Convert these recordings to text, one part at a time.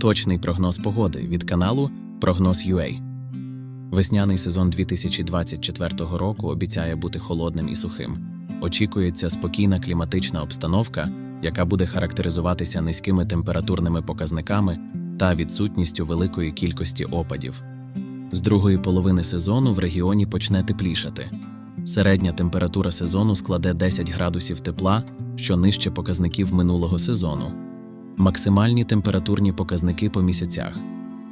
Точний прогноз погоди від каналу Прогноз.UA. Весняний сезон 2024 року обіцяє бути холодним і сухим. Очікується спокійна кліматична обстановка, яка буде характеризуватися низькими температурними показниками та відсутністю великої кількості опадів. З другої половини сезону в регіоні почне теплішати. Середня температура сезону складе 10 градусів тепла, що нижче показників минулого сезону. Максимальні температурні показники по місяцях: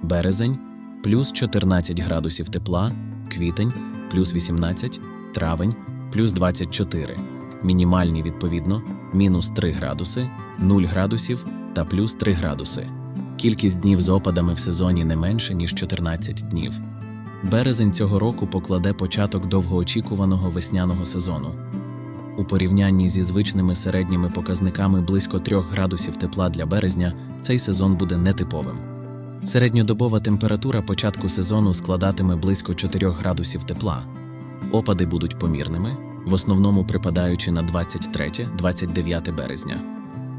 березень плюс 14 градусів тепла, квітень плюс 18, травень плюс 24, мінімальні відповідно мінус 3 градуси, 0 градусів та плюс 3 градуси. Кількість днів з опадами в сезоні не менше, ніж 14 днів. Березень цього року покладе початок довгоочікуваного весняного сезону. У порівнянні зі звичними середніми показниками близько 3 градусів тепла для березня цей сезон буде нетиповим. Середньодобова температура початку сезону складатиме близько 4 градусів тепла. Опади будуть помірними, в основному припадаючи на 23-29 березня.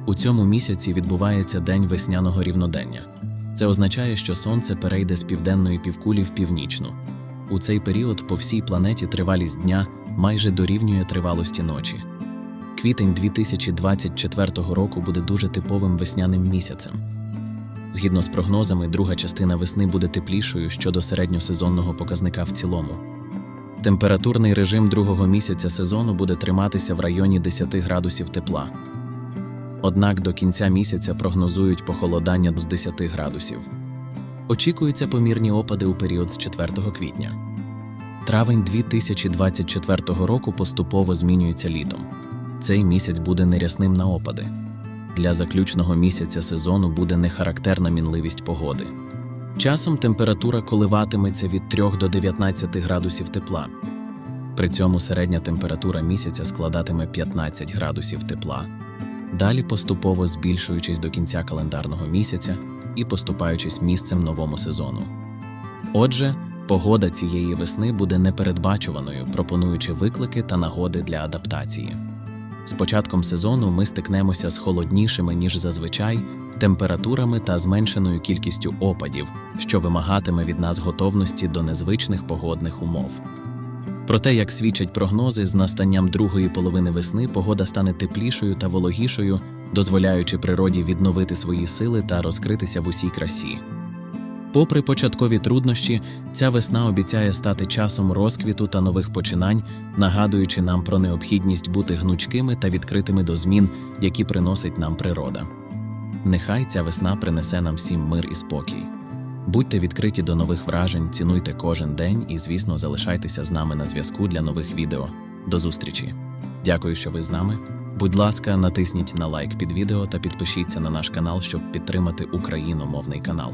У цьому місяці відбувається день весняного рівнодення. Це означає, що сонце перейде з південної півкулі в північну. У цей період по всій планеті тривалість дня майже дорівнює тривалості ночі. Квітень 2024 року буде дуже типовим весняним місяцем. Згідно з прогнозами, друга частина весни буде теплішою щодо середньосезонного показника в цілому. Температурний режим другого місяця сезону буде триматися в районі 10 градусів тепла. Однак до кінця місяця прогнозують похолодання з 10 градусів. Очікуються помірні опади у період з 4 квітня. Травень 2024 року поступово змінюється літом. Цей місяць буде нерясним на опади. Для заключного місяця сезону буде нехарактерна мінливість погоди. Часом температура коливатиметься від 3 до 19 градусів тепла. При цьому середня температура місяця складатиме 15 градусів тепла. Далі поступово збільшуючись до кінця календарного місяця і поступаючись місцем новому сезону. Отже, погода цієї весни буде непередбачуваною, пропонуючи виклики та нагоди для адаптації. З початком сезону ми стикнемося з холоднішими, ніж зазвичай, температурами та зменшеною кількістю опадів, що вимагатиме від нас готовності до незвичних погодних умов. Проте, як свідчать прогнози, з настанням другої половини весни погода стане теплішою та вологішою, дозволяючи природі відновити свої сили та розкритися в усій красі. Попри початкові труднощі, ця весна обіцяє стати часом розквіту та нових починань, нагадуючи нам про необхідність бути гнучкими та відкритими до змін, які приносить нам природа. Нехай ця весна принесе нам всім мир і спокій. Будьте відкриті до нових вражень, цінуйте кожен день і, звісно, залишайтеся з нами на зв'язку для нових відео. До зустрічі! Дякую, що ви з нами. Будь ласка, натисніть на лайк під відео та підпишіться на наш канал, щоб підтримати україномовний канал.